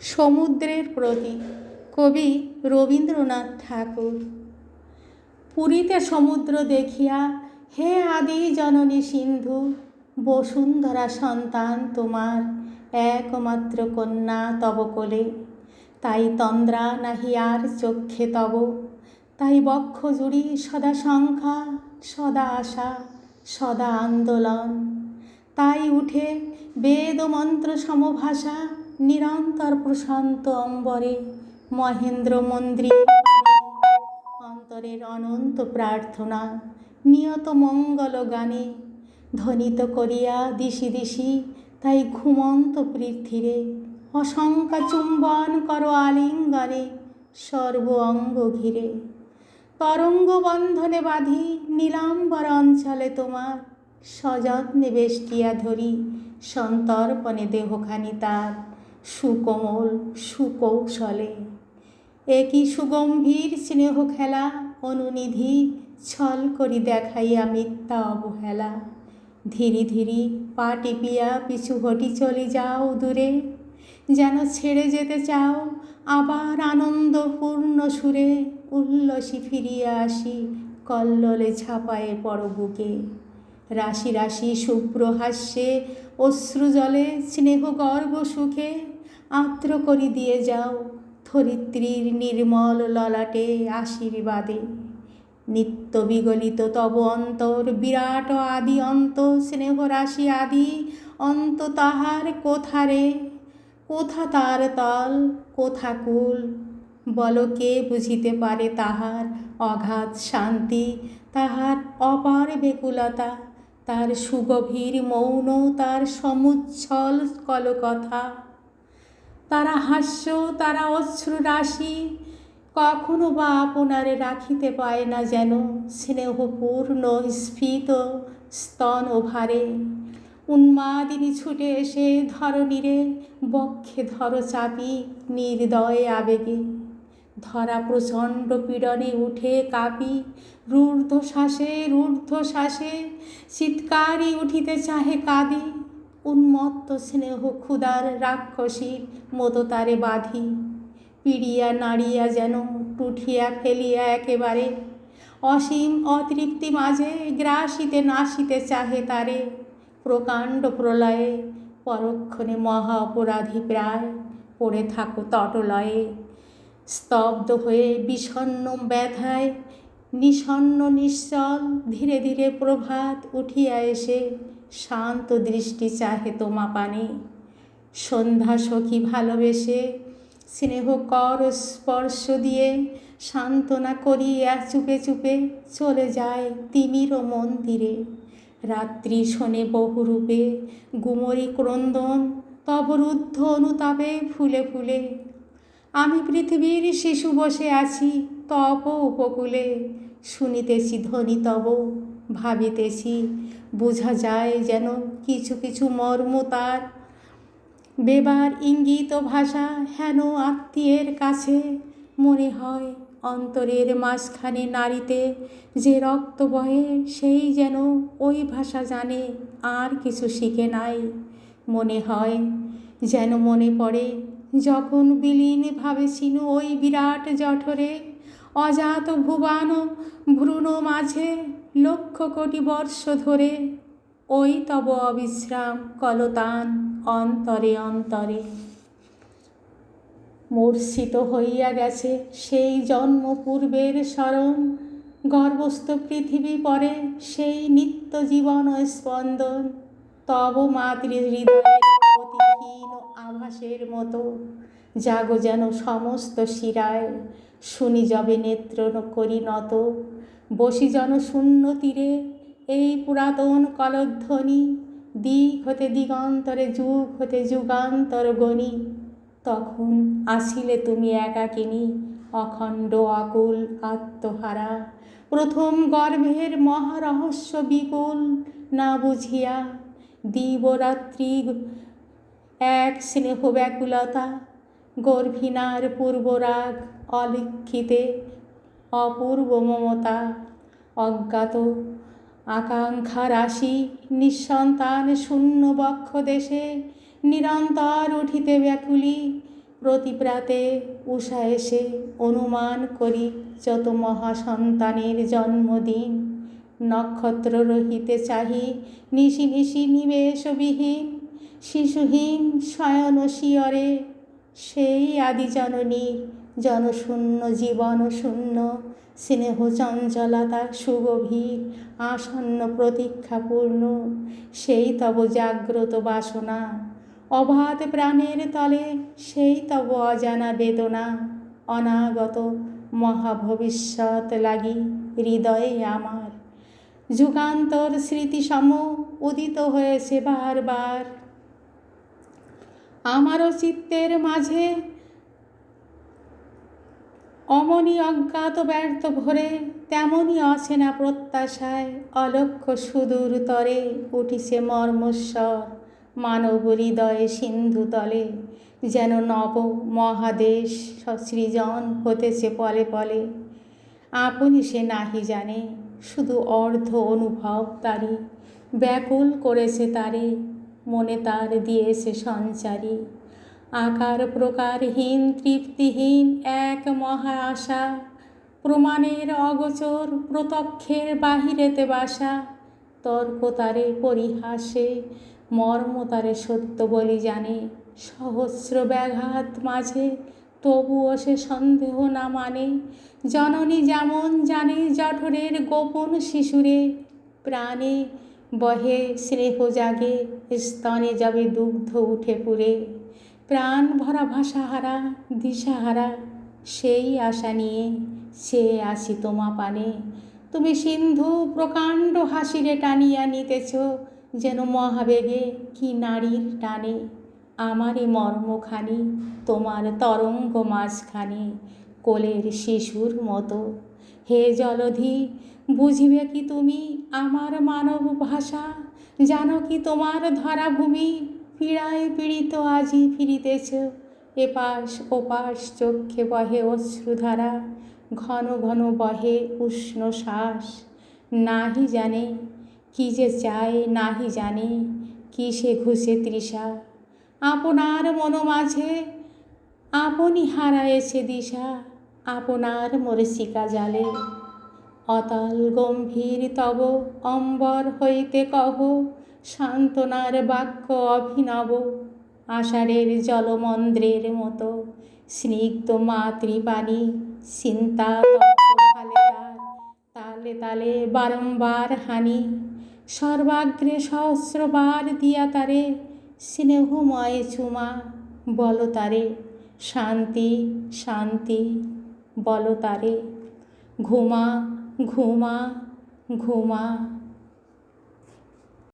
সমুদ্রের প্রতি কবি রবীন্দ্রনাথ ঠাকুর। পুরীতে সমুদ্র দেখিয়া, হে আদি জননী সিন্ধু, বসুন্ধরা সন্তান তোমার, একমাত্র কন্যা তব কোলে। তাই তন্দ্রা নাহি আর চক্ষে তব, তাই বক্ষ জুড়ি সদা সংখ্যা সদা আশা, সদা আন্দোলন। তাই উঠে বেদ মন্ত্র সমভাষা নিরন্তর প্রশান্ত অম্বরে মহেন্দ্র মন্দির অন্তরের অনন্ত প্রার্থনা, নিয়ত মঙ্গল গানে। ধ্বনিত করিয়া দিশি দিশি তাই ঘুমন্ত পৃথিরে অসংখ্য চুম্বন করো আলিঙ্গনে সর্ব অঙ্গ ঘিরে। তরঙ্গ বন্ধনে বাঁধি নীলাম্বর অঞ্চলে তোমার সযত্নে বেষ্টিয়া ধরি, সন্তর্পণে দেহখানি তার। সুকোমল সুকৌশলে। একই সুগম্ভীর স্নেহ খেলা অনুনিধি ছল করি দেখাইয়া মিথ্যা অবহেলা। ধীরে ধীরে পা টিপিয়া পিছু হটি চলে যাও দূরে। যেন ছেড়ে যেতে চাও, আবার আনন্দপূর্ণ সুরে উল্লসী ফিরিয়া আসি কল্লোলে ছাপায়ে পড় বুকে রাশি রাশি শুভ্র হাস্যে অশ্রু জলে স্নেহ গর্ব সুখে আর্দ্র করি দিয়ে যাও, ধরিত্রীর নির্মল ললাটে আশীর্বাদে। নিত্য বিগলিত তব অন্তর, বিরাট আদি অন্ত, স্নেহ রাশি আদি অন্ত তাহার কোথারে? কোথা তার তল, কোথা কুল? বল কে বুঝিতে পারে তাহার অগাধ শান্তি, তাহার অপার বেকুলতা? তার সুগভীর মৌন, তার সমুচ্ছল কলকথা? তারা হাস্য, তারা অশ্রু রাশি। কখনো বা আপনারে রাখিতে পায় না যেন স্নেহপূর্ণ, স্ফীত, স্তন ওভারে উন্মাদিনী ছুটে এসে ধরণীরে বক্ষে ধর চাপি নির্দয়ে আবেগে। ধরা প্রচণ্ড পীড়নে উঠে কাঁপি রূর্ধ্ব শ্বাসে শ্বাসে চিৎকারই উঠিতে চাহে কাঁদি। উন্মত্ত স্নেহ ক্ষুদার রাক্ষসীর মতো তারে বাঁধি। পিড়িয়া নাড়িয়া যেন টুঠিয়া ফেলিয়া একেবারে, অসীম অতৃপ্তি মাঝে গ্রাসিতে নাসিতে চাহে তারে। প্রকাণ্ড প্রলয়ে পরক্ষণে মহা অপরাধী প্রায় পড়ে থাকো তটলয়ে। স্তব্ধ হয়ে বিষণ্ন ব্যথায় নিষণ্ন নিশ্চল ধীরে ধীরে প্রভাত উঠিয়া এসে শান্ত দৃষ্টি চাহে তোমা পানে। সন্ধ্যা সখী ভালোবেসে স্নেহ কর স্পর্শ দিয়ে সান্ত্বনা করিয়া চুপে চুপে চলে যায় তিমির মন্দিরে। রাত্রি শোনে বহুরূপে গুমরি ক্রন্দন, তব রুদ্ধ অনুতাপে ফুলে ফুলে। আমি পৃথিবীর শিশু বসে আছি তব উপকূলে, শুনিতেছি ধ্বনি তব ভাবিতেছি। বোঝা যায় যেন কিছু কিছু মর্ম তার। বেবার ইঙ্গিত ভাষা হেন আত্মীয়ের কাছে। মনে হয় অন্তরের মাঝখানে নারীতে যে রক্ত বহে, সেই যেন ওই ভাষা জানে, আর কিছু শিখে নাই। মনে হয় যেন মনে পড়ে, যখন বিলীন ভাবেছিল ওই বিরাট জঠরে অজাত ভুবান ভ্রূণ মাঝে লক্ষ কোটি বর্ষ ধরে। ওই তব অবিশ্রাম কলতান অন্তরে অন্তরে। মূর্ছিত হইয়া গেছে সেই জন্ম পূর্বের স্মরণ। গর্ভস্থ পৃথিবী পরে সেই নিত্য জীবন স্পন্দন। তব মাতৃ হৃদয়ের অতিহীন আভাসের মতো। জাগো যেন সমস্ত শিরায়। শুনি যবে নেত্র করি নত। বসি যেন শূন্য তীরে, এই পুরাতন কলধ্বনি। দিক হতে দিগন্তরে, যুগ হতে যুগান্তর গণি তখন আসিলে তুমি একাকিনী অখণ্ড আকুল আত্মহারা। প্রথম গর্ভের মহারহস্য বিপুল না বুঝিয়া, দিবরাত্রি এক স্নেহ ব্যাকুলতা গর্ভিনার পূর্বরাগ। অলিখিতে অপূর্ব মমতা অজ্ঞাত আকাঙ্ক্ষা রাশি নিঃসন্তান শূন্য বক্ষ দেশে নিরন্তর উঠিতে ব্যাকুলি প্রতিপ্রাতে উষা এসে অনুমান করি যত মহাসন্তানের জন্মদিন। নক্ষত্র রহিতে চাহি নিশি নিশি নিবেশবিহীন, শিশুহীন শয়ন শিয়রে সেই আদি জননীর জনশূন্য জীবন শূন্য, স্নেহ চঞ্চলতা সুগভীর, আসন্ন প্রতীক্ষাপূর্ণ সেই তব জাগ্রত বাসনা। অবাধ প্রাণের তলে সেই তব অজানা বেদনা। অনাগত মহাভবিষ্যৎ লাগি হৃদয়ে আমার। যুগান্তর স্মৃতিসম উদিত হয়েছে বারবার। আমারও চিত্তের মাঝে অমনি অজ্ঞাত ব্যর্থ ভরে তেমনই অচেনা প্রত্যাশায় অলক্ষ সুদূর তরে উঠিছে মর্মস্বর, মানব হৃদয়ে সিন্ধু তলে, যেন নব মহাদেশ সৃজন হতেছে পলে পলে। আপনি সে নাহি জানে, শুধু অর্ধ অনুভব তারি ব্যাকুল করেছে তারে, মনে তার দিয়েছে সঞ্চারী। আকার প্রকারহীন তৃপ্তিহীন এক মহা আশা প্রমাণের অগোচর, প্রত্যক্ষের বাহিরেতে বাসা। তর্ক তারে পরিহাসে, মর্ম তারে সত্য বলি জানে। সহস্র ব্যাঘাত মাঝে তবুও সে সন্দেহ না মানে। জননী যেমন জানে জঠরের গোপন শিশুরে, প্রাণে বহে স্নেহ জাগে, স্তনে যাবে দুগ্ধ উঠে পুরে। প্রাণ ভরা ভাষাহারা, দিশাহারা, সেই আশা নিয়ে সে আসি তোমা পানে। তুমি সিন্ধু প্রকাণ্ড হাসিরে টানিয়া নিতেছ যেন মহাবেগে কি নারীর টানে। আমারই মর্মখানি, তোমার তরঙ্গ মাঝখানে, কোলের শিশুর মতো। হে জলধি, বুঝিবে কি তুমি আমার মানব ভাষা? জানো কি তোমার ধরা ভূমি পীড়ায় পীড়িত আজি ফিরিতেছ। এপাশ ওপাশ চক্ষে বহে অশ্রুধারা, ঘন ঘন বহে উষ্ণ শ্বাস। নাহি জানে কি যে চায়, নাহি জানে কি সে ঘুষে তৃষা। আপনার মন মাঝে আপনি হারায়েছে দিশা, আপনার মরসিকা জালে। অতল গম্ভীর তব অম্বর হইতে কহ সান্ত্বনার বাক্য অভিনব। আষাঢ়ের জলমন্দ্রের মতো স্নিগ্ধ মাতৃবাণী চিন্তা তার তালে তালে বারংবার হানি। সর্বাগ্রে সহস্রবার দিয়া তারে স্নেহময় চুমা। বল তারে, শান্তি শান্তি, বল তারে। ঘুমা ঘুমা ঘুমা।